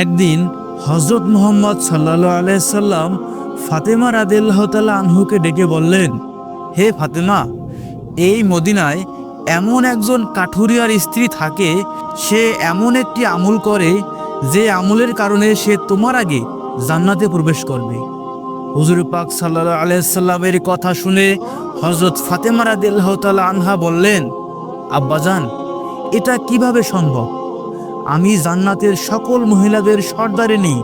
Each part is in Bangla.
একদিন হজরত মোহাম্মদ সাল্লা আলাইসাল্লাম ফাতেমা রাদিল্লাহ তালা আনহুকে ডেকে বললেন, হে ফাতেমা, এই মদিনায় এমন একজন কাঠুরিয়ার স্ত্রী থাকে, সে এমন একটি আমল করে যে আমলের কারণে সে তোমার আগে জান্নাতে প্রবেশ করবে। হুজুর পাক সাল্লাহ আলাইসাল্লামের কথা শুনে হজরত ফাতেমা রাদিল্লাহ তালা আনহা বললেন, আব্বাজান, এটা কীভাবে সম্ভব? আমি জান্নাতের সকল মহিলাদের সর্দারে নেই।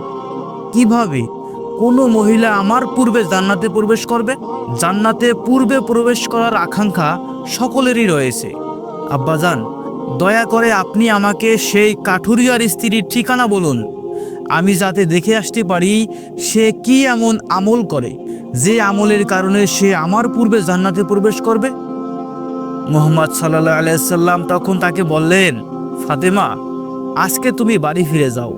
কীভাবে? কোনো মহিলা আমার পূর্বে জান্নাতে প্রবেশ করবে? জান্নাতে পূর্বে প্রবেশ করার আকাঙ্ক্ষা সকলেরই রয়েছে। আব্বাজান, দয়া করে আপনি আমাকে সেই কাঠুরিয়ার স্ত্রীর ঠিকানা বলুন। আমি যাতে দেখে আসতে পারি সে কি এমন আমল করে, যে আমলের কারণে সে আমার পূর্বে জান্নাতে প্রবেশ করবে? মোহাম্মদ সাল্লাহ আলাইসাল্লাম তখন তাকে বললেন, ফাতেমা আজকে তুমি বাড়ি ফিরে যাও।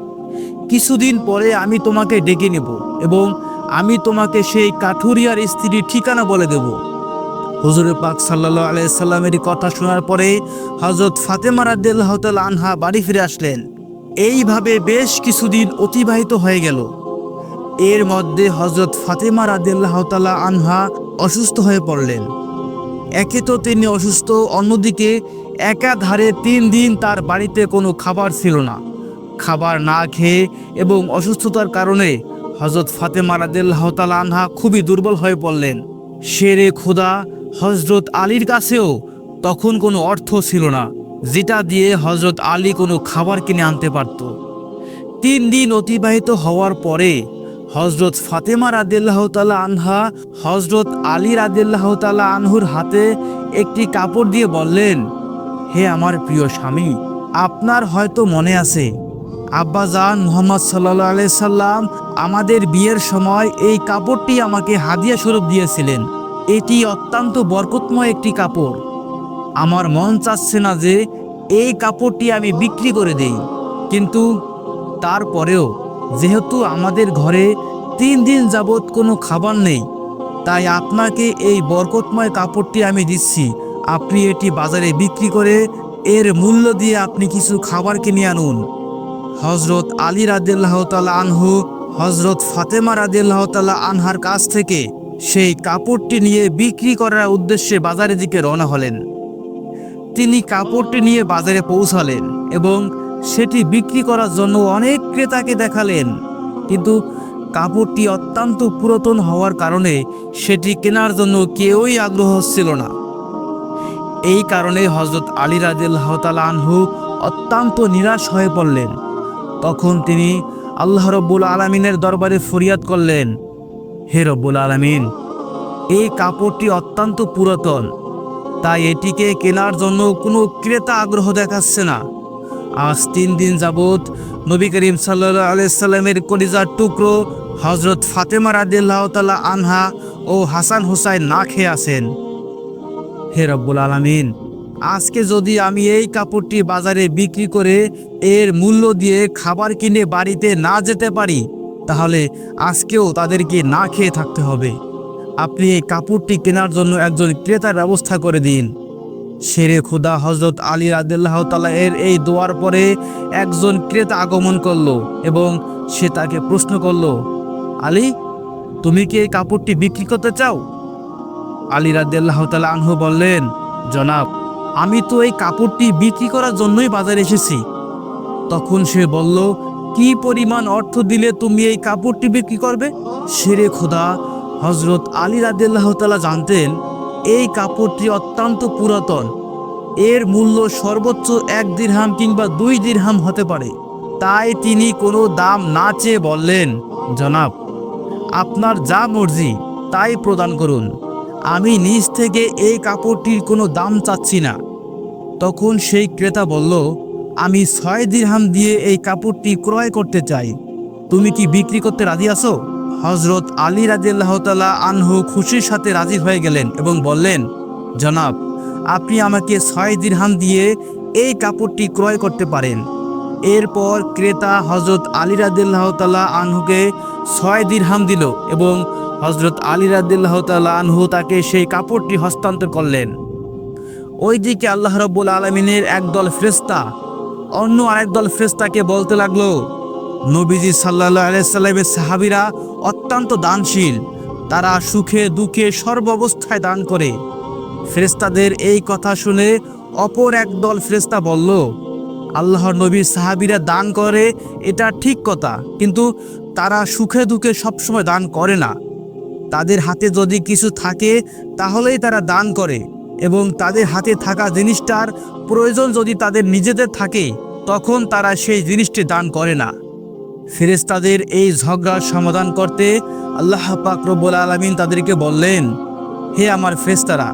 কিছুদিন পরে আমি তোমাকে ডেকে নেব এবং আমি তোমাকে সেই কাঠুরিয়ার স্ত্রীর ঠিকানা বলে দেব। হুজুরে পাক সাল্লাহ আলাইসাল্লামের কথা শোনার পরে হজরত ফাতেমা রাদ্দাল্লাহ আনহা বাড়ি ফিরে আসলেন। এইভাবে বেশ কিছুদিন অতিবাহিত হয়ে গেল। এর মধ্যে হজরত ফাতেমা রাদিল্লাহ আনহা অসুস্থ হয়ে পড়লেন। একে তো তিনি অসুস্থ, অন্যদিকে একাধারে তিন দিন তার বাড়িতে কোনো খাবার ছিল না। খাবার না খেয়ে এবং অসুস্থতার কারণে হজরত ফাতেমা রাদিল্লাহ তালা আনহা খুবই দুর্বল হয়ে পড়লেন। শেরে খোদা হজরত আলীর কাছেও তখন কোনো অর্থ ছিল না, যেটা দিয়ে হজরত আলী কোনো খাবার কিনে আনতে পারত। তিন দিন অতিবাহিত হওয়ার পরে হজরত ফাতেমা রাদিল্লাহ তালা আনহা হজরত আলী রাদিল্লাহ তালা আনহুর হাতে একটি কাপড় দিয়ে বললেন হে আমার প্রিয় স্বামী, আপনার হয়তো মনে আছে আব্বাজান মোহাম্মদ সাল্লা সাল্লাম আমাদের বিয়ের সময় এই কাপড়টি আমাকে হাদিয়া স্বরূপ দিয়েছিলেন। এটি অত্যন্ত বরকতময় একটি কাপড়। আমার মন চাচ্ছে না যে এই কাপড়টি আমি বিক্রি করে দেই। কিন্তু তারপরেও যেহেতু আমাদের ঘরে তিন দিন যাবৎ কোনো খাবার নেই, তাই আপনাকে এই বরকতময় কাপড়টি আমি দিচ্ছি। আপনি এটি বাজারে বিক্রি করে এর মূল্য দিয়ে আপনি কিছু খাবার কিনে আনুন। হজরত আলী রাদিল্লাহ তালা আনহু হজরত ফাতেমা রাদিল্লাহ তালা আনহার কাছ থেকে সেই কাপড়টি নিয়ে বিক্রি করার উদ্দেশ্যে বাজারের দিকে রওনা হলেন। তিনি কাপড়টি নিয়ে বাজারে পৌঁছালেন এবং সেটি বিক্রি করার জন্য অনেক ক্রেতাকে দেখালেন। কিন্তু কাপড়টি অত্যন্ত পুরাতন হওয়ার কারণে সেটি কেনার জন্য কেউই আগ্রহ হচ্ছিল না। এই কারণে হজরত আলী রাদিল্লাহ তালা আনহু অত্যন্ত নিরাশ হয়ে পড়লেন। তখন তিনি আল্লাহ রব্বুল আলমিনের দরবারে ফরিয়াদ করলেন, হে রব্বুল আলমিন, এই কাপড়টি অত্যন্ত পুরাতন, তাই এটিকে কেনার জন্য কোনো ক্রেতা আগ্রহ দেখাচ্ছে না। আজ তিন দিন যাবৎ নবী করিম সাল্লা আলাইসাল্লামের কলিজার টুকরো হজরত ফাতেমা রাদিল্লাহ তালা আনহা ও হাসান হুসাইন না খেয়ে আছেন। হে রব্বুল আলমিন, আজকে যদি আমি এই কাপড়টি বাজারে বিক্রি করে এর মূল্য দিয়ে খাবার কিনে বাড়িতে না যেতে পারি, তাহলে আজকেও তাদেরকে না খেয়ে থাকতে হবে। আপনি এই কাপড়টি কেনার জন্য একজন ক্রেতার ব্যবস্থা করে দিন। শেরে খুদা হজরত আলী রাদিল্লাহ তালা এর এই দোয়ার পরে একজন ক্রেতা আগমন করল এবং সে তাকে প্রশ্ন করল, আলী, তুমি কি এই কাপড়টি বিক্রি করতে চাও? আলী রাদিল্লাহ তালা আনহু বললেন, জনাব, আমি তো এই কাপড়টি বিক্রি করার জন্যই বাজারে এসেছি। তখন সে বলল, কি পরিমাণ অর্থ দিলে তুমি এই কাপড়টি বিক্রি করবে? সেরে খোদা হজরত আলী রাদিল্লাহ তালা জানতেন, এই কাপড়টি অত্যন্ত পুরাতন। এর মূল্য সর্বোচ্চ এক দিরহাম কিংবা দুই দিরহাম হতে পারে। তাই তিনি কোনো দাম না চেয়ে বললেন, জনাব, আপনার যা মর্জি, তাই প্রদান করুন। আমি নিজ থেকে এই কাপড়টির কোনো দাম চাচ্ছি না। তখন সেই ক্রেতা বলল, আমি ছয় দিরহাম দিয়ে এই কাপড়টি ক্রয় করতে চাই। তুমি কি বিক্রি করতে রাজি আছো? হজরত আলী রাজিয়াল্লাহ তালা আনহু খুশির সাথে রাজি হয়ে গেলেন এবং বললেন, জনাব, আপনি আমাকে ছয় দিরহাম দিয়ে এই কাপড়টি ক্রয় করতে পারেন। এরপর ক্রেতা হজরত আলী রাদিল্লাহ তালা আনহুকে ছয় দিরহাম দিল এবং হজরত আলী রাদিল্লাহ আনহু তাকে সেই কাপড়টি হস্তান্তর করলেন। ওইদিকে আল্লাহ রব্বুল আলমিনের একদল ফ্রেস্তা অন্য আরেক দল ফ্রেস্তাকে বলতে লাগল, নবীজি সাল্লাহ আলাইসাল্লামের সাহাবিরা অত্যন্ত দানশীল, তারা সুখে দুঃখে সর্বাবস্থায় দান করে। ফেরেস্তাদের এই কথা শুনে অপর একদল ফেরেস্তা বলল, আল্লাহর নবীর সাহাবিরা দান করে, এটা ঠিক কথা, কিন্তু তারা সুখে দুঃখে সবসময় দান করে না। তাদের হাতে যদি কিছু থাকে, তাহলেই তারা দান করে। এবং তাদের হাতে থাকা জিনিসটার প্রয়োজন যদি তাদের নিজেদের থাকে, তখন তারা সেই জিনিসটি দান করে না। ফেরেশতাদের এই ঝগড়ার সমাধান করতে আল্লাহ পাক রব্বুল আলমিন তাদেরকে বললেন, হে আমার ফেরেশতারা,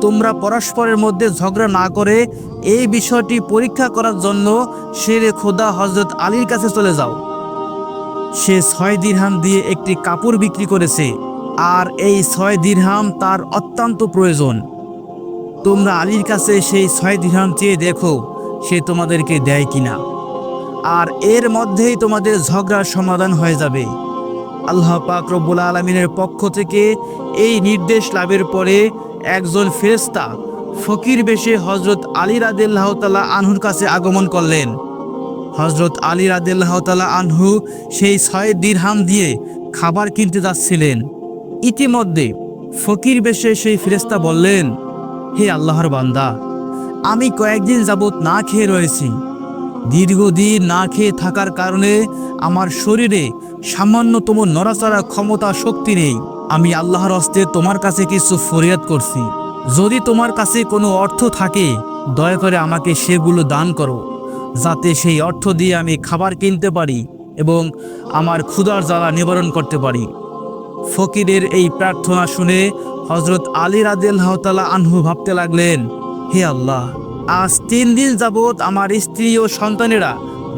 তোমরা পরস্পরের মধ্যে ঝগড়া না করে এই বিষয়টি পরীক্ষা করার জন্য শেরে খোদা হজরত আলীর কাছে চলে যাও। সে ছয় দিরহাম দিয়ে একটি কাপড় বিক্রি করেছে। আর এই ছয় দিরহাম তার অত্যন্ত প্রয়োজন। তোমরা আলীর কাছে সেই ছয় দিরহাম চেয়ে দেখো, সে তোমাদেরকে দেয় কিনা। আর এর মধ্যেই তোমাদের ঝগড়ার সমাধান হয়ে যাবে। আল্লাহ পাক রব্বুল আলমিনের পক্ষ থেকে এই নির্দেশ লাভের পরে একজন ফেরেস্তা ফকির বেশে হজরত আলী রাদিল্লাহ আনহুর কাছে আগমন করলেন। হজরত আলী রাদিল্লাহ আনহু সেই ছয় দিরহাম দিয়ে খাবার কিনতে যাচ্ছিলেন। ইতিমধ্যে ফকির বেশে সেই ফেরেস্তা বললেন, হে আল্লাহর বান্দা, আমি কয়েকদিন যাবৎ না খেয়ে রয়েছি। দীর্ঘদিন না খেয়ে থাকার কারণে আমার শরীরে সামান্যতম নড়াচড়া ক্ষমতা শক্তি নেই। আমি আল্লাহর হস্তে তোমার কাছে কিছু ফরিয়াদ করছি। যদি তোমার কাছে কোনো অর্থ থাকে, দয়া করে আমাকে সেগুলো দান করো, যাতে সেই অর্থ দিয়ে আমি খাবার কিনতে পারি এবং আমার ক্ষুধার জ্বালা নিবারণ করতে পারি। ফকিরের এই প্রার্থনা শুনে হজরত আলী রাদিল্লাহতালা আনহু ভাবতে লাগলেন, হে আল্লাহ, আজ তিন দিন যাবৎ আমার স্ত্রী ও সন্তানেরা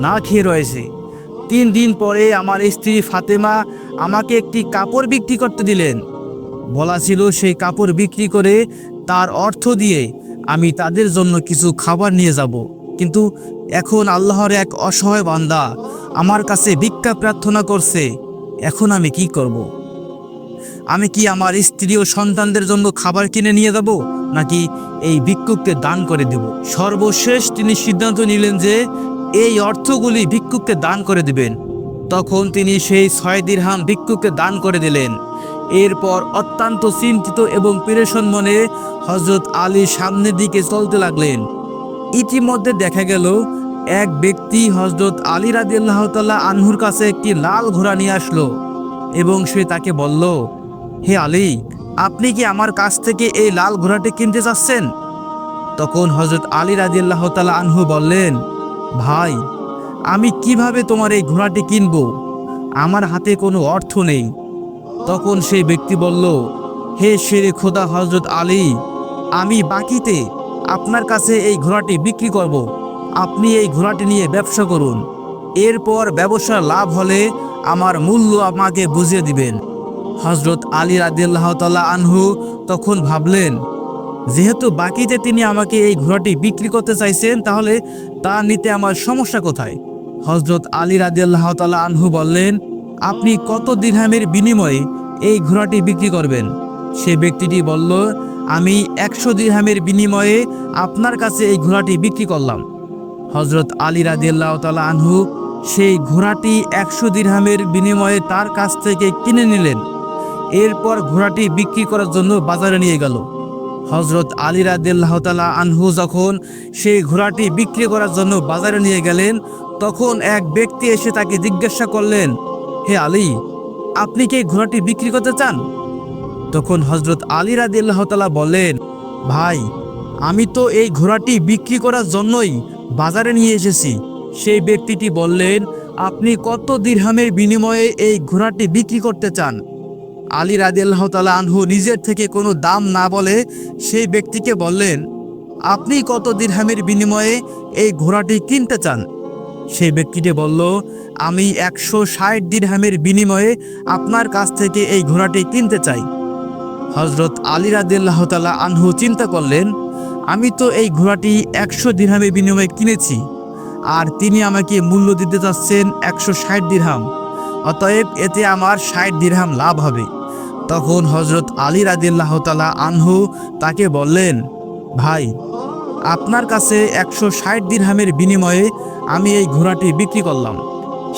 না খেয়ে রয়েছে। তিন দিন পরে আমার স্ত্রী ফাতেমা আমাকে একটি কাপড় বিক্রি করতে দিলেন। বলা ছিল সেই কাপড় বিক্রি করে তার অর্থ দিয়ে আমি তাদের জন্য কিছু খাবার নিয়ে যাব। কিন্তু এখন আল্লাহর এক অসহায় বান্দা আমার কাছে ভিক্ষা প্রার্থনা করছে, এখন আমি কি করব। আমি কি আমার স্ত্রী ও সন্তানদের জন্য খাবার কিনে নিয়ে যাব, নাকি এই ভিক্ষুককে দান করে দেব? সর্বশেষ তিনি সিদ্ধান্ত নিলেন যে এই অর্থগুলি ভিক্ষুককে দান করে দিবেন। তখন তিনি সেই ছয় দিরহাম ভিক্ষুককে দান করে দিলেন। এরপর অত্যন্ত চিন্তিত এবং পেরেশন মনে হজরত আলী সামনের দিকে চলতে লাগলেন। ইতিমধ্যে দেখা গেল, এক ব্যক্তি হজরত আলী রাদিল্লাহ তাল্লাহ আনহুর কাছে একটি লাল ঘোড়া নিয়ে আসলো। এবং সে তাকে বলল, হে আলী আপনি কি আমার কাছ থেকে এই লাল ঘোড়াটি কিনতে চাচ্ছেন তখন হজরত আলী রাদিল্লাহ তালা আনহু বললেন, ভাই, আমি কীভাবে তোমার এই ঘোড়াটি কিনব? আমার হাতে কোনো অর্থ নেই। তখন সেই ব্যক্তি বলল, হে শেরে খোদা হজরত আলী, আমি বাকিতে আপনার কাছে এই ঘোড়াটি বিক্রি করব। আপনি এই ঘোড়াটি নিয়ে ব্যবসা করুন। এরপর ব্যবসার লাভ হলে আমার মূল্য আমাকে বুঝিয়ে দিবেন। হজরত আলী রাদিল্লাহ তাল্লাহ আনহু তখন ভাবলেন, যেহেতু বাকিতে তিনি আমাকে এই ঘোড়াটি বিক্রি করতে চাইছেন, তাহলে তা নিতে আমার সমস্যা কোথায়? হজরত আলী রাদিল্লাহ তাল্লাহ আনহু বললেন, আপনি কত দিরহামের বিনিময়ে এই ঘোড়াটি বিক্রি করবেন? সে ব্যক্তিটি বলল, আমি একশো দিরহামের বিনিময়ে আপনার কাছে এই ঘোড়াটি বিক্রি করলাম। হজরত আলী রাদিল্লাহ তালা আনহু সেই ঘোড়াটি একশো দিরহামের বিনিময়ে তার কাছ থেকে কিনে নিলেন। এরপর ঘোড়াটি বিক্রি করার জন্য বাজারে নিয়ে গেল। হজরত আলী রাদিল্লাহ তালা আনহু যখন সেই ঘোড়াটি বিক্রি করার জন্য বাজারে নিয়ে গেলেন, তখন এক ব্যক্তি এসে তাকে জিজ্ঞাসা করলেন, হে আলী, আপনি কি ঘোড়াটি বিক্রি করতে চান? তখন হজরত আলী রাদিল্লাহ তালা বললেন, ভাই, আমি তো এই ঘোড়াটি বিক্রি করার জন্যই বাজারে নিয়ে এসেছি। সেই ব্যক্তিটি বললেন, আপনি কত দিরহামের বিনিময়ে এই ঘোড়াটি বিক্রি করতে চান? আলী রাদিল্লাহ তালা আনহু নিজের থেকে কোনো দাম না বলে সেই ব্যক্তিকে বললেন, আপনি কত দিরহামের বিনিময়ে এই ঘোড়াটি কিনতে চান? সেই ব্যক্তিটি বলল, আমি একশো ষাট দিরহামের বিনিময়ে আপনার কাছ থেকে এই ঘোড়াটি কিনতে চাই। হজরত আলী রাদিল্লাহ তালা আনহু চিন্তা করলেন, আমি তো এই ঘোড়াটি একশো দিরহামের বিনিময়ে কিনেছি। আর তিনি আমাকে মূল্য দিতে চাচ্ছেন একশো ষাট দিরহাম। অতএব এতে আমার ষাট দিরহাম লাভ হবে। তখন হজরত আলী রাদিল্লাহ তালা আনহু তাকে বললেন, ভাই, আপনার কাছে একশো ষাট দিরহামের বিনিময়ে আমি এই ঘোড়াটি বিক্রি করলাম।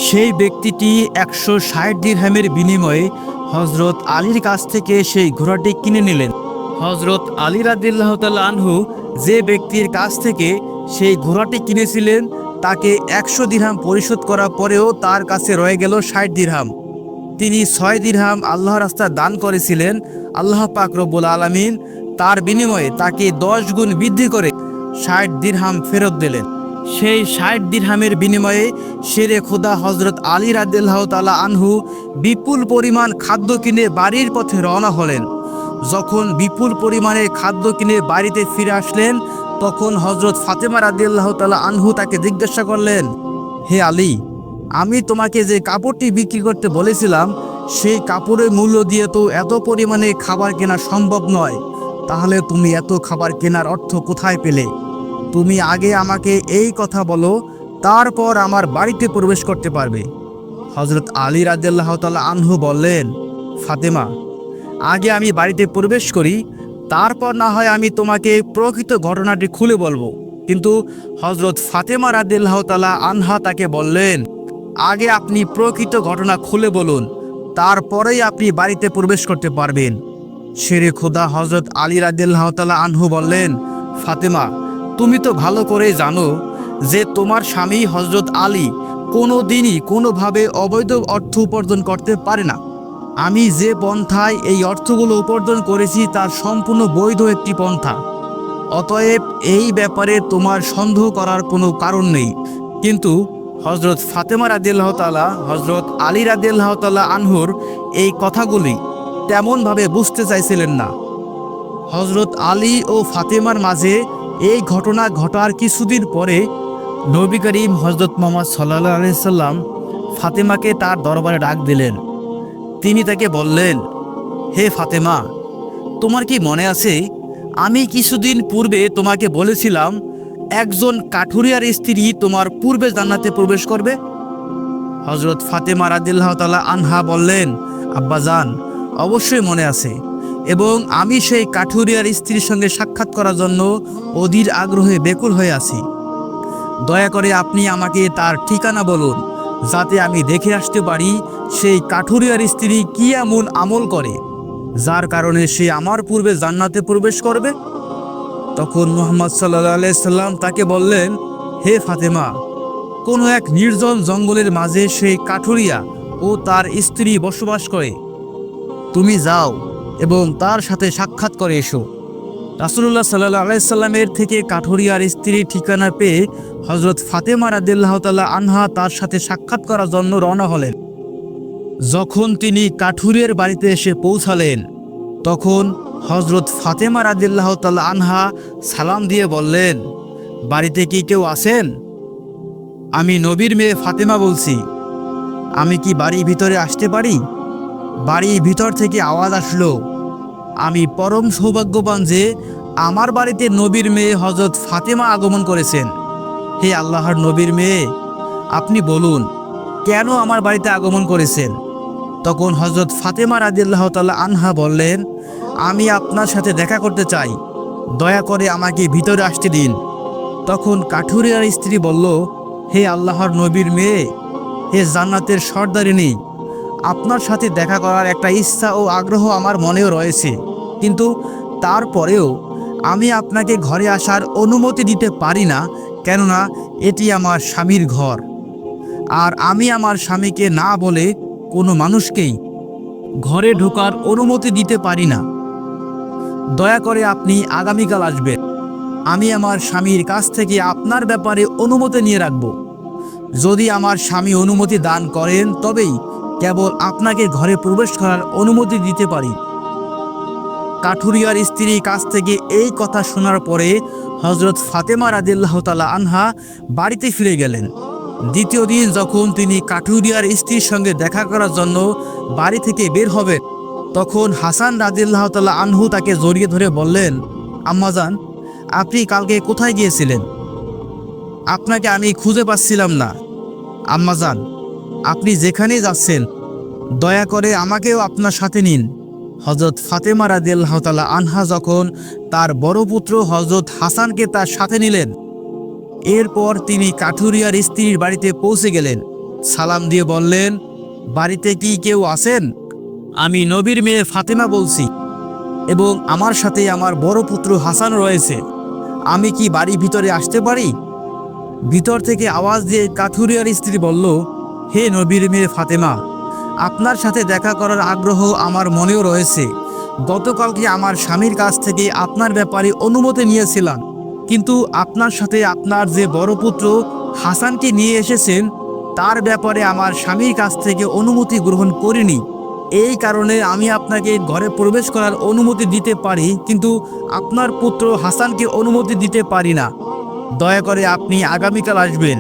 সেই ব্যক্তিটি একশো ষাট দিরহামের বিনিময়ে হজরত আলীর কাছ থেকে সেই ঘোড়াটি কিনে নিলেন। হজরত আলী রাদিল্লাহ আনহু যে ব্যক্তির কাছ থেকে সেই ঘোড়াটি কিনেছিলেন তাকে একশো দিরহাম পরিশোধ করার পরেও তার কাছে রয়ে গেল ষাট দিরহাম। তিনি ছয় দিরহাম আল্লাহ রাস্তা দান করেছিলেন, আল্লাহ পাক রব্বুল আলমিন তার বিনিময়ে তাকে দশ গুণ বৃদ্ধি করে ষাট দিরহাম ফেরত দিলেন। সেই ষাট দিরহামের বিনিময়ে শেরে খোদা হজরত আলী রাদিল্লাহ তালা আনহু বিপুল পরিমাণ খাদ্য কিনে বাড়ির পথে রওনা হলেন। যখন বিপুল পরিমাণে খাদ্য কিনে বাড়িতে ফিরে আসলেন তখন হজরত ফাতেমা রাদিল্লাহ তালা আনহু তাকে জিজ্ঞাসা করলেন, হে আলী, আমি তোমাকে যে কাপড়টি বিক্রি করতে বলেছিলাম, সেই কাপড়ের মূল্য দিয়ে তো এত পরিমাণে খাবার কেনা সম্ভব নয়। তাহলে তুমি এত খাবার কেনার অর্থ কোথায় পেলে? তুমি আগে আমাকে এই কথা বলো, তারপর আমার বাড়িতে প্রবেশ করতে পারবে। হজরত আলী রাজ্লাহ আনহু বললেন, ফাতেমা, আগে আমি বাড়িতে প্রবেশ করি তারপর না হয় আমি তোমাকে প্রকৃত ঘটনাটি খুলে বলব। কিন্তু হজরত ফাতেমা রাদিল্লাহ তালা আনহা তাকে বললেন, আগে আপনি প্রকৃত ঘটনা খুলে বলুন, তারপরেই আপনি বাড়িতে প্রবেশ করতে পারবেন। শেরে খোদা হজরত আলী রাদিল্লাহ তালা আনহু বললেন, ফাতেমা, তুমি তো ভালো করে জানো যে তোমার স্বামী হজরত আলী কোনো দিনই কোনোভাবে অবৈধ অর্থ উপার্জন করতে পারে না। আমি যে পন্থায় এই অর্থগুলো উপার্জন করেছি তার সম্পূর্ণ বৈধ একটি পন্থা। অতএব এই ব্যাপারে তোমার সন্দেহ করার কোনো কারণ নেই। কিন্তু হজরত ফাতেমা রাদিল্লাহ তালা হজরত আলী রাদিল্লাহ তালা আনহুর এই কথাগুলি তেমনভাবে বুঝতে চাইছিলেন না। হজরত আলী ও ফাতেমার মাঝে এই ঘটনা ঘটার কিছুদিন পরে নবী করিম হজরত মোহাম্মদ সাল্লাহ আলাইসাল্লাম ফাতেমাকে তার দরবারে ডাক দিলেন। তিনি তাকে বললেন, হে ফাতেমা, তোমার কি মনে আছে? আমি কিছুদিন পূর্বে তোমাকে বলেছিলাম, একজন কাঠুরিয়ার স্ত্রী তোমার পূর্বে জান্নাতে প্রবেশ করবে? হজরত ফাতেমা রাদিল্লাহ তালা আনহা বললেন আব্বাজান অবশ্যই মনে আছে এবং আমি সেই কাঠুরিয়ার স্ত্রীর সঙ্গে সাক্ষাৎ করার জন্য অধীর আগ্রহে বেকুল হয়ে আছি। দয়া করে আপনি আমাকে তার ঠিকানা বলুন যাতে আমি দেখে আসতে পারি সেই কাঠুরিয়ার স্ত্রী কি এমন আমল করে, যার কারণে সে আমার পূর্বে জান্নাতে প্রবেশ করবে? তখন মোহাম্মদ সাল্লা সাল্লাম তাকে বললেন, হে ফাতেমা, কোনো এক নির্জন জঙ্গলের মাঝে সেই কাঠুরিয়া ও তার স্ত্রী বসবাস করে। তুমি যাও এবং তার সাথে সাক্ষাৎ করে এসো। রাসুল্লাহ সাল্লাহ আলাইসাল্লামের থেকে কাঠুরিয়ার স্ত্রীর ঠিকানা পেয়ে হজরত ফাতেমা রাদিল্লাহ তাল্লাহ আনহা তার সাথে সাক্ষাৎ করার জন্য রওনা হলেন। যখন তিনি কাঠুরিয়ার বাড়িতে এসে পৌঁছালেন, তখন হজরত ফাতেমা রাদিল্লাহ তাল্লাহ আনহা সালাম দিয়ে বললেন, বাড়িতে কি কেউ আছেন? আমি নবীর মেয়ে ফাতেমা বলছি। আমি কি বাড়ির ভিতরে আসতে পারি? বাড়ির ভিতর থেকে আওয়াজ আসলো। আমি পরম সৌভাগ্যবান যে আমার বাড়িতে নবীর মেয়ে হজরত ফাতেমা আগমন করেছেন। হে আল্লাহর নবীর মেয়ে, আপনি বলুন, কেন আমার বাড়িতে আগমন করেছেন? তখন হজরত ফাতেমা রাদিল্লাহ তাল্লাহ আনহা বললেন, আমি আপনার সাথে দেখা করতে চাই, দয়া করে আমাকে ভিতরে আসতে দিন। তখন কাঠুরিয়ার স্ত্রী বলল, হে আল্লাহর নবীর মেয়ে হে জান্নাতের সর্দারিনী আপনার সাথে দেখা করার একটা ইচ্ছা ও আগ্রহ আমার মনেও রয়েছে। কিন্তু তারপরেও আমি আপনাকে ঘরে আসার অনুমতি দিতে পারি না, কেননা এটি আমার স্বামীর ঘর। আর আমি আমার স্বামীকে না বলে কোনো মানুষকেই ঘরে ঢোকার অনুমতি দিতে পারি না। দয়া করে আপনি আগামীকাল আসবেন। আমি আমার স্বামীর কাছ থেকে আপনার ব্যাপারে অনুমতি নিয়ে রাখব। যদি আমার স্বামী অনুমতি দান করেন, তবেই কেবল আপনাকে ঘরে প্রবেশ করার অনুমতি দিতে পারি। কাঠুরিয়ার স্ত্রীর কাছ থেকে এই কথা শোনার পরে হজরত ফাতেমা রাদিল্লাহ তালা আনহা বাড়িতে ফিরে গেলেন। দ্বিতীয় দিন যখন তিনি কাঠুরিয়ার স্ত্রীর সঙ্গে দেখা করার জন্য বাড়ি থেকে বের হবেন, তখন হাসান রাদিল্লাহ তালা আনহু তাকে জড়িয়ে ধরে বললেন আম্মাজান আপনি কালকে কোথায় গিয়েছিলেন? আপনাকে আমি খুঁজে পাচ্ছিলাম না। আম্মাজান আপনি যেখানেই যাচ্ছেন, দয়া করে আমাকেও আপনার সাথে নিন। হজরত ফাতেমা রাদিয়াল্লাহ তাআলা আনহা যখন তার বড় পুত্র হজরত হাসানকে তার সাথে নিলেন, এরপর তিনি কাঠুরিয়ার স্ত্রীর বাড়িতে পৌঁছে গেলেন। সালাম দিয়ে বললেন, বাড়িতে কি কেউ আছেন? আমি নবীর মেয়ে ফাতেমা বলছি এবং আমার সাথে আমার বড় পুত্র হাসান রয়েছে। আমি কি বাড়ি ভিতরে আসতে পারি? ভিতর থেকে আওয়াজ দিয়ে কাঠুরিয়ার স্ত্রী বলল হে নবীর মেয়ে ফাতেমা, আপনার সাথে দেখা করার আগ্রহ আমার মনেও রয়েছে। গতকালকে আমার স্বামীর কাছ থেকে আপনার ব্যাপারে অনুমতি নিয়েছিলাম। কিন্তু আপনার সাথে আপনার যে বড় পুত্র হাসানকে নিয়ে এসেছেন, তার ব্যাপারে আমার স্বামীর কাছ থেকে অনুমতি গ্রহণ করিনি। এই কারণে আমি আপনাকে ঘরে প্রবেশ করার অনুমতি দিতে পারি, কিন্তু আপনার পুত্র হাসানকে অনুমতি দিতে পারি না। দয়া করে আপনি আগামীকাল আসবেন।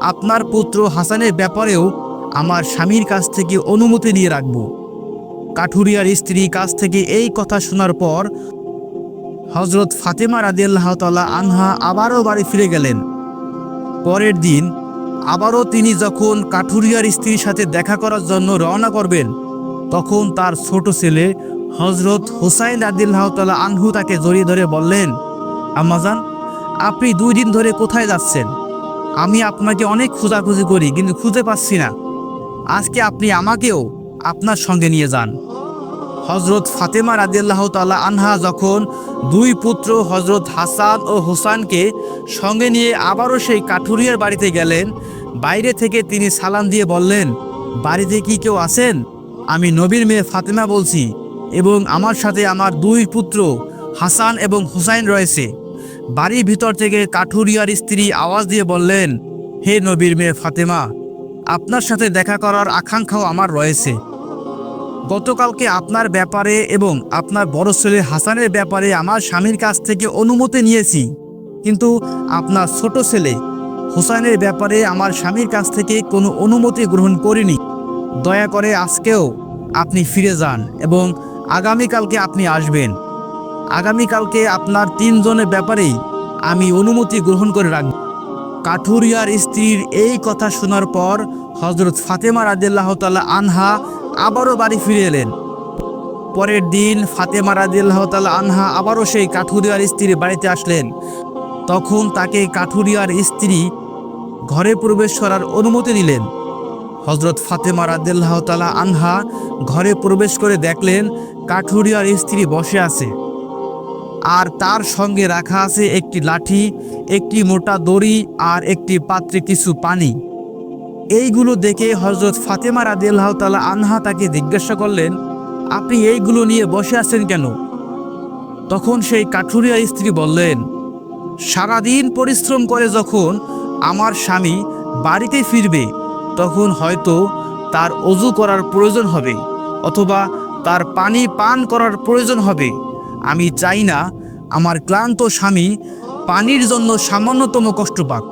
আপনার পুত্র হাসানের ব্যাপারেও আমার স্বামীর কাছ থেকে অনুমতি নিয়ে রাখব। কাঠুরিয়ার স্ত্রী কাছ থেকে এই কথা শোনার পর হজরত ফাতেমা রাদিয়াল্লাহ তালা আনহা আবারও বাড়ি ফিরে গেলেন। পরের দিন আবারও তিনি যখন কাঠুরিয়ার স্ত্রীর সাথে দেখা করার জন্য রওনা করবেন, তখন তার ছোট ছেলে হজরত হুসাইন রাদিল্লাহ তালা আনহু তাকে জড়িয়ে ধরে বললেন, আম্মাজান, আপনি দুই দিন ধরে কোথায় যাচ্ছেন? আমি আপনাকে অনেক খোঁজাখুঁজি করি, কিন্তু খুঁজে পাচ্ছি না। আজকে আপনি আমাকেও আপনার সঙ্গে নিয়ে যান। হজরত ফাতেমা রাদিয়াল্লাহ তালা আনহা যখন দুই পুত্র হজরত হাসান ও হোসানকে সঙ্গে নিয়ে আবারও সেই কাঠুরিয়ার বাড়িতে গেলেন, বাইরে থেকে তিনি সালাম দিয়ে বললেন, বাড়িতে কি কেউ আছেন? আমি নবীর মেয়ে ফাতেমা বলছি, এবং আমার সাথে আমার দুই পুত্র হাসান এবং হুসাইন রয়েছে। বাড়ির ভিতর থেকে কাঠুরিয়ার স্ত্রী আওয়াজ দিয়ে বললেন, হে নবীর মেয়ে ফাতেমা, আপনার সাথে দেখা করার আকাঙ্ক্ষাও আমার রয়েছে। গতকালকে আপনার ব্যাপারে এবং আপনার বড় ছেলে হাসানের ব্যাপারে আমার স্বামীর কাছ থেকে অনুমতি নিয়েছি। কিন্তু আপনার ছোট ছেলে হুসাইনের ব্যাপারে আমার স্বামীর কাছ থেকে কোনো অনুমতি গ্রহণ করিনি। দয়া করে আজকেও আপনি ফিরে যান এবং আগামীকালকে আপনি আসবেন। আগামীকালকে আপনার তিনজনের ব্যাপারেই আমি অনুমতি গ্রহণ করে রাখব। কাঠুরিয়ার স্ত্রীর এই কথা শোনার পর হজরত ফাতেমা রাদিল্লাহ তাল্লাহ আনহা আবারও বাড়ি ফিরে এলেন। পরের দিন ফাতেমা রাদিল্লাহ তাল্লাহ আনহা আবারও সেই কাঠুরিয়ার স্ত্রীর বাড়িতে আসলেন। তখন তাকে কাঠুরিয়ার স্ত্রী ঘরে প্রবেশ করার অনুমতি দিলেন। হজরত ফাতেমা রাদিল্লাহ তালা আনহা ঘরে প্রবেশ করে দেখলেন কাঠুরিয়ার স্ত্রী বসে আছে। আর তার সঙ্গে রাখা আছে একটি লাঠি, একটি মোটা দড়ি আর একটি পাত্রে কিছু পানি। এইগুলো দেখে হজরত ফাতেমা রাদিল্লাহ তালা আনহা তাকে জিজ্ঞাসা করলেন, আপনি এইগুলো নিয়ে বসে আছেন কেন? তখন সেই কাঠুরিয়া স্ত্রী বললেন, সারাদিন পরিশ্রম করে যখন আমার স্বামী বাড়িতে ফিরবে, তখন হয়তো তার অজু করার প্রয়োজন হবে, অথবা তার পানি পান করার প্রয়োজন হবে। আমি চাই না আমার ক্লান্ত স্বামী পানির জন্য সামান্যতম কষ্ট পাক।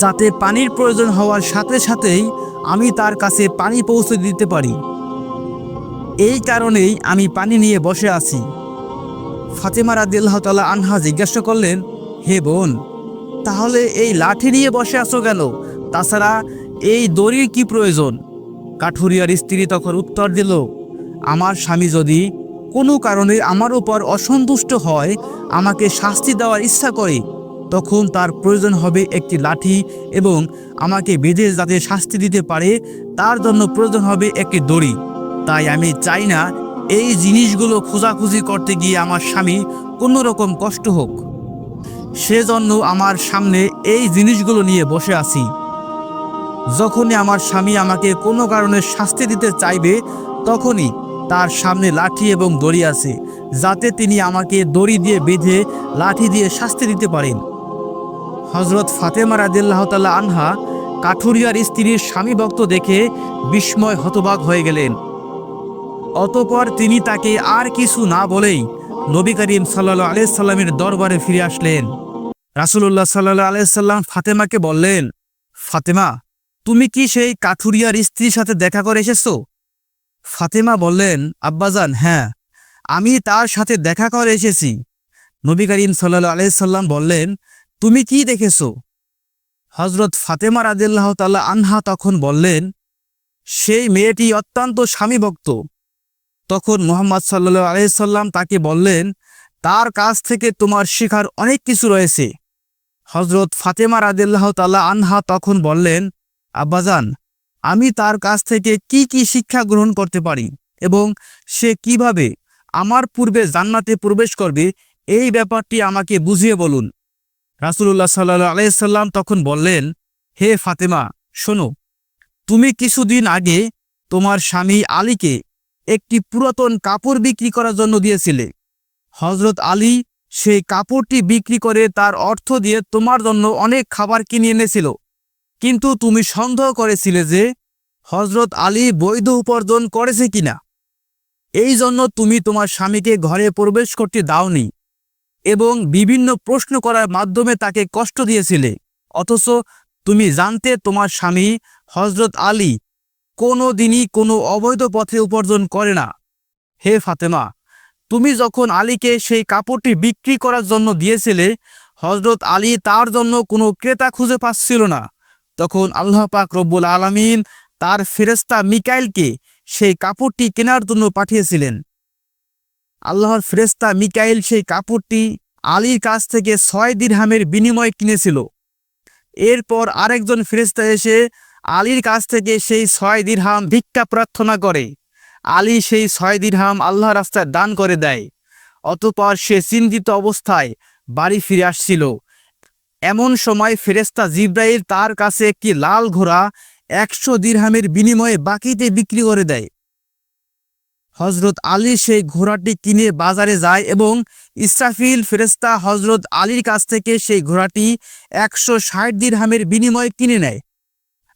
যাতে পানির প্রয়োজন হওয়ার সাথে সাথেই আমি তার কাছে পানি পৌঁছে দিতে পারি। এই কারণেই আমি পানি নিয়ে বসে আছি। ফাতেমা রাদিল্লাহ তালা আনহা জিজ্ঞাসা করলেন, হে বোন, তাহলে এই লাঠি নিয়ে বসে আছো কেন? তাছাড়া এই দড়ির কি প্রয়োজন? কাঠুরিয়ার স্ত্রী তখন উত্তর দিল, আমার স্বামী যদি কোনো কারণে আমার উপর অসন্তুষ্ট হয়, আমাকে শাস্তি দেওয়ার ইচ্ছা করে, তখন তার প্রয়োজন হবে একটি লাঠি এবং আমাকে বেঁধে যাতে শাস্তি দিতে পারে, তার জন্য প্রয়োজন হবে একটি দড়ি। তাই আমি চাই না এই জিনিসগুলো খোঁজাখুঁজি করতে গিয়ে আমার স্বামী কোনো রকম কষ্ট হোক। সেজন্য আমার সামনে এই জিনিসগুলো নিয়ে বসে আছি। যখনই আমার স্বামী আমাকে কোনো কারণে শাস্তি দিতে চাইবে, তখনই তার সামনে লাঠি এবং দড়ি আছে, যাতে তিনি আমাকে দড়ি দিয়ে বেঁধে লাঠি দিয়ে শাস্তি দিতে পারেন। হজরত ফাতেমা রাদিল্লাহ তাল্লাহ আনহা কাঠুরিয়ার স্ত্রীর স্বামী ভক্ত দেখে বিস্ময় হতবাক হয়ে গেলেন। অতপর তিনি তাকে আর কিছু না বলেই নবী করিম সাল্লা আলাইসাল্লামের দরবারে ফিরে আসলেন। রাসুল্লাহ সাল্লাহ আলাইসাল্লাম ফাতেমাকে বললেন, ফাতেমা, তুমি কি সেই কাঠুরিয়ার স্ত্রীর সাথে দেখা করে এসেছ? ফাতেমা বললেন, আব্বাজান হ্যাঁ আমি তার সাথে দেখা করে এসেছি। নবী করিম সাল্লা আলাইসাল্লাম বললেন, তুমি কি দেখেছ? হজরত ফাতেমা রাদিল্লাহ তাল্লাহ আনহা তখন বললেন, সেই মেয়েটি অত্যন্ত স্বামীভক্ত। তখন মোহাম্মদ সাল্লা আলাইসাল্লাম তাকে বললেন, তার কাছ থেকে তোমার শেখার অনেক কিছু রয়েছে। হজরত ফাতেমা রাদিল্লাহ তাল্লাহ আনহা তখন বললেন, আব্বাজান আমি তার কাছ থেকে কি কি শিক্ষা গ্রহণ করতে পারি এবং সে কীভাবে আমার পূর্বে জান্নাতে প্রবেশ করবে, এই ব্যাপারটি আমাকে বুঝিয়ে বলুন। রাসুল্লাহ সাল্লাহ আলাইসাল্লাম তখন বললেন, হে ফাতেমা, শোনো, তুমি কিছুদিন আগে তোমার স্বামী আলীকে একটি পুরাতন কাপড় বিক্রি করার জন্য দিয়েছিলে। হজরত আলী সেই কাপড়টি বিক্রি করে তার অর্থ দিয়ে তোমার জন্য অনেক খাবার কিনে এনেছিল। কিন্তু তুমি সন্দেহ করেছিলে যে হজরত আলী বৈধ উপার্জন করেছে কিনা। এই জন্য তুমি তোমার স্বামীকে ঘরে প্রবেশ করতে দাওনি এবং বিভিন্ন প্রশ্ন করার মাধ্যমে তাকে কষ্ট দিয়েছিলে। অথচ তুমি জানতে তোমার স্বামী হজরত আলী কোনো দিনই কোনো অবৈধ পথে উপার্জন করে না। হে ফাতেমা, তুমি যখন আলীকে সেই কাপড়টি বিক্রি করার জন্য দিয়েছিলে হজরত আলী তার জন্য কোনো ক্রেতা খুঁজে পাচ্ছিল না। তখন আল্লাহ পাক রব্বুল আলমিন তার ফেরেস্তা মিকাইলকে সেই কাপড়টি কেনার জন্য পাঠিয়েছিলেন। আল্লাহর ফেরেস্তা মিকাইল সেই কাপড়টি আলীর কাছ থেকে ছয় দিরহামের বিনিময়ে কিনেছিল। এরপর আরেকজন ফেরেস্তা এসে আলীর কাছ থেকে সেই ছয় দিরহাম ভিক্ষা প্রার্থনা করে। আলী সেই ছয় দিরহাম আল্লাহ রাস্তায় দান করে দেয়। অতপর সে চিন্তিত অবস্থায় বাড়ি ফিরে আসছিল। এমন সময় ফেরেস্তা জিব্রাইল তার কাছে একটি লাল ঘোড়া একশো দিরহামের বিনিময়ে বাকিতে বিক্রি করে দেয়। হজরত আলী সেই ঘোড়াটি কিনে বাজারে যায় এবং ইসরাফিল ফেরেস্তা হজরত আলীর কাছ থেকে সেই ঘোড়াটি একশো ষাট দিরহামের বিনিময়ে কিনে নেয়।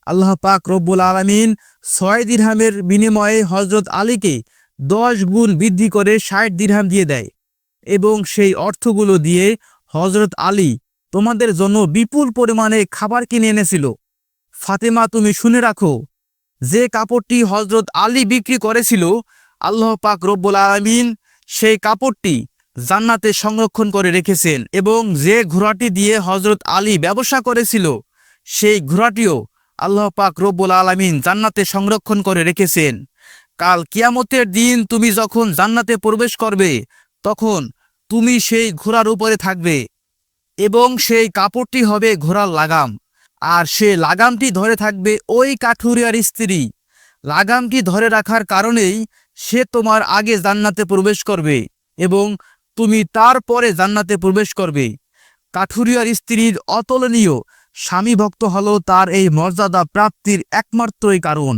আল্লাহ পাক রব্বুল আলমিন ছয় দিরহামের বিনিময়ে হজরত আলীকে দশ গুণ বৃদ্ধি করে ষাট দিরহাম দিয়ে দেয় এবং সেই অর্থগুলো দিয়ে হজরত আলী তোমাদের জন্য বিপুল পরিমাণে খাবার কিনে এনেছিল। ফাতেমা, তুমি শুনে রাখো, যে কাপড়টি হজরত আলী বিক্রি করেছিল, আল্লাহ পাক রব্বুল আলমিন সেই কাপড়টি জান্নাতে সংরক্ষণ করে রেখেছেন এবং যে ঘোড়াটি দিয়ে হজরত আলী ব্যবসা করেছিল, সেই ঘোড়াটিও আল্লাহ পাক রব্বুল আলমিন জান্নাতে সংরক্ষণ করে রেখেছেন। কাল কিয়ামতের দিন তুমি যখন জান্নাতে প্রবেশ করবে, তখন তুমি সেই ঘোড়ার উপরে থাকবে। এবং সেই কাপড়টি হবে ঘোড়ার লাগাম, আর সে লাগামটি ধরে থাকবে ওই কাঠুরিয়ার স্ত্রী। লাগামটি ধরে রাখার কারণেই সে তোমার আগে জান্নাতে প্রবেশ করবে এবং তুমি তারপরে জান্নাতে প্রবেশ করবে। কাঠুরিয়ার স্ত্রীর অতুলনীয় স্বামী ভক্ত হলো তার এই মর্যাদা প্রাপ্তির একমাত্রই কারণ।